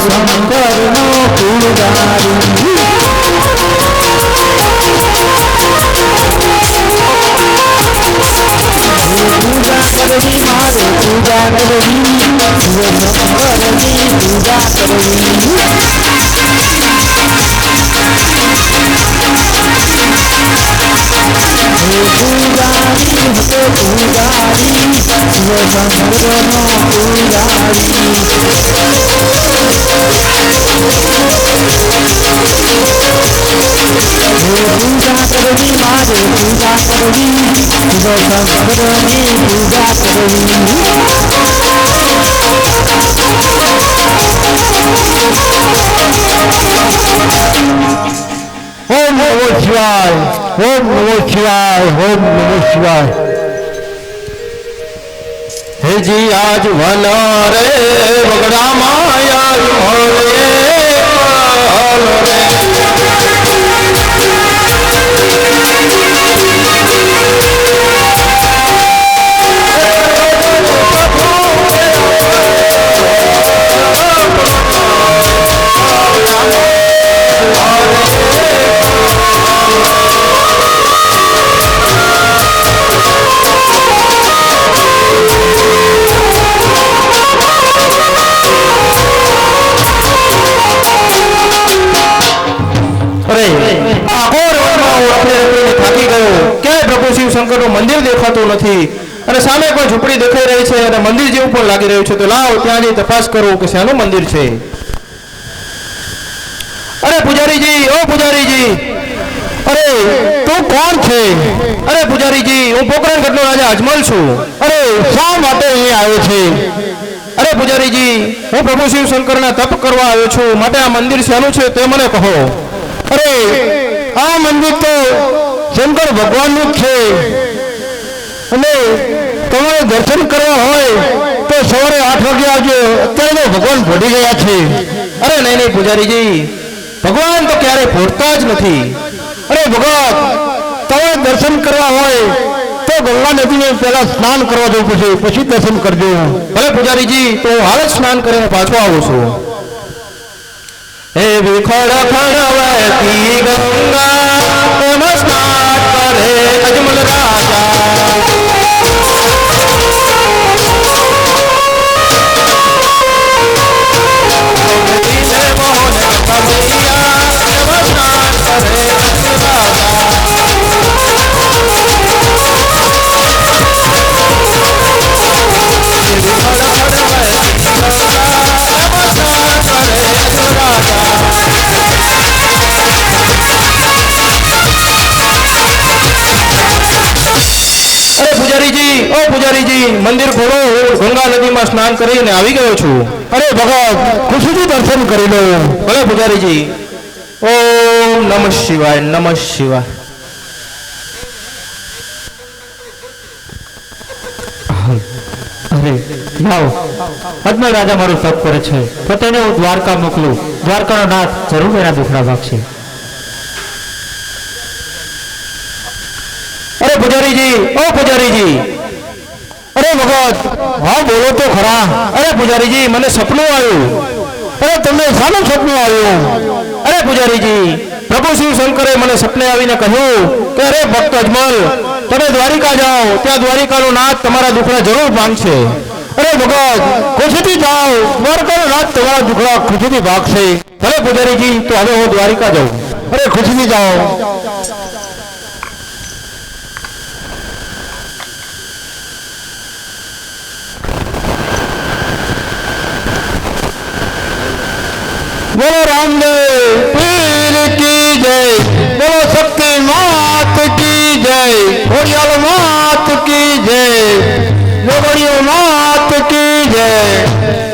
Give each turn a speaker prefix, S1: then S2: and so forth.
S1: શંકરનો પૂજારી પૂજા કરવી મારે પૂજા કરવી શંકરની પૂજા કરવી પૂજારી હે પૂજારી શિવ શંકરનો પૂજારી શંકરની પૂજા કરવી ઓમ નમો શિવાય ઓમ નમો શિવાય ઓમ નમો
S2: હેજી આજ વન રે સામે પણ ઝૂંપડી દેખાઈ રહી છે અને મંદિર જેવું પણ લાગી રહ્યું છે. તો લાવ ત્યાં તપાસ કરો કે શાનું મંદિર છે. અરે પૂજારીજી, ઓ પૂજારીજી! અરે, તું કોણ છે? અરે પૂજારીજી, હું પોકરણગઢનો રાજા અજમલ છું.
S1: અરે, શા માટે અહીં આવ્યો છે?
S2: અરે પૂજારીજી, હું પ્રભુ શિવ શંકરના તપ કરવા આવ્યો છું. માટે આ મંદિર શાનું છે તે મને કહો.
S1: અરે, આ મંદિર તો શંકર ભગવાનનું છે. અને તમારે દર્શન કરવા હોય તો સવારે આઠ વાગે આવજો. અત્યારે તો ભગવાન ભોડી ગયા છે.
S2: અરે નહીં નહીં, પૂજારીજી. ભગવાન તો ક્યારે ભૂટતા જ નથી.
S1: અરે ભગવાન તમારે દર્શન કરવા હોય તો ગંગા નદીને પહેલા સ્નાન કરવા જવું પડશે. પછી દર્શન કરજો.
S2: ભલે પૂજારીજી, તો હાલ જ સ્નાન કરીને પાછો આવું છું. હે વિખડ ખડવતી ગંગા સ્નાન કરે? પૂજારીજી ઓ પૂજારીજી મંદિર ખોલો હું ગંગા નદીમાં સ્નાન કરીને આવી ગયો છું.
S1: અરે ભગવાન ખુશીથી દર્શન કરી લો.
S2: ભલે પૂજારીજી. ઓમ શિવાય, નમઃ શિવાય.
S3: અરે, લાવો. અજમલ રાજા મારું તપ છે. તો તેને હું દ્વારકા મોકલું. દ્વારકાનો નાથ જરૂર એના દુખડા ભાગશે
S2: અરે પૂજારીજી, ઓ પૂજારીજી.
S1: અરે ભગવાન હા બોલો તો ખરા.
S2: અરે પૂજારીજી, મને સપનું આવ્યું.
S1: અરે તમને સાનું સપનું આવ્યું?
S2: પ્રભુ શિવ શંકરે મને સપને આવીને કહ્યું કે, અરે ભક્ત અજમલ, તમે દ્વારિકા જાઓ, ત્યાં દ્વારિકાનો નાથ તમારા દુખડા જરૂર ભાંગશે.
S1: અરે ભગત, ખુશીથી જાઓ, દ્વારકાનો નાથ તમારા દુખડા ખુશીથી ભાગશે.
S2: ભલે પૂજારીજી, તો હવે હું દ્વારિકા જાઉં.
S1: અરે ખુશીથી જાઓ. બોલો રામદેવ માત जय। જય જોગણીઓ की જય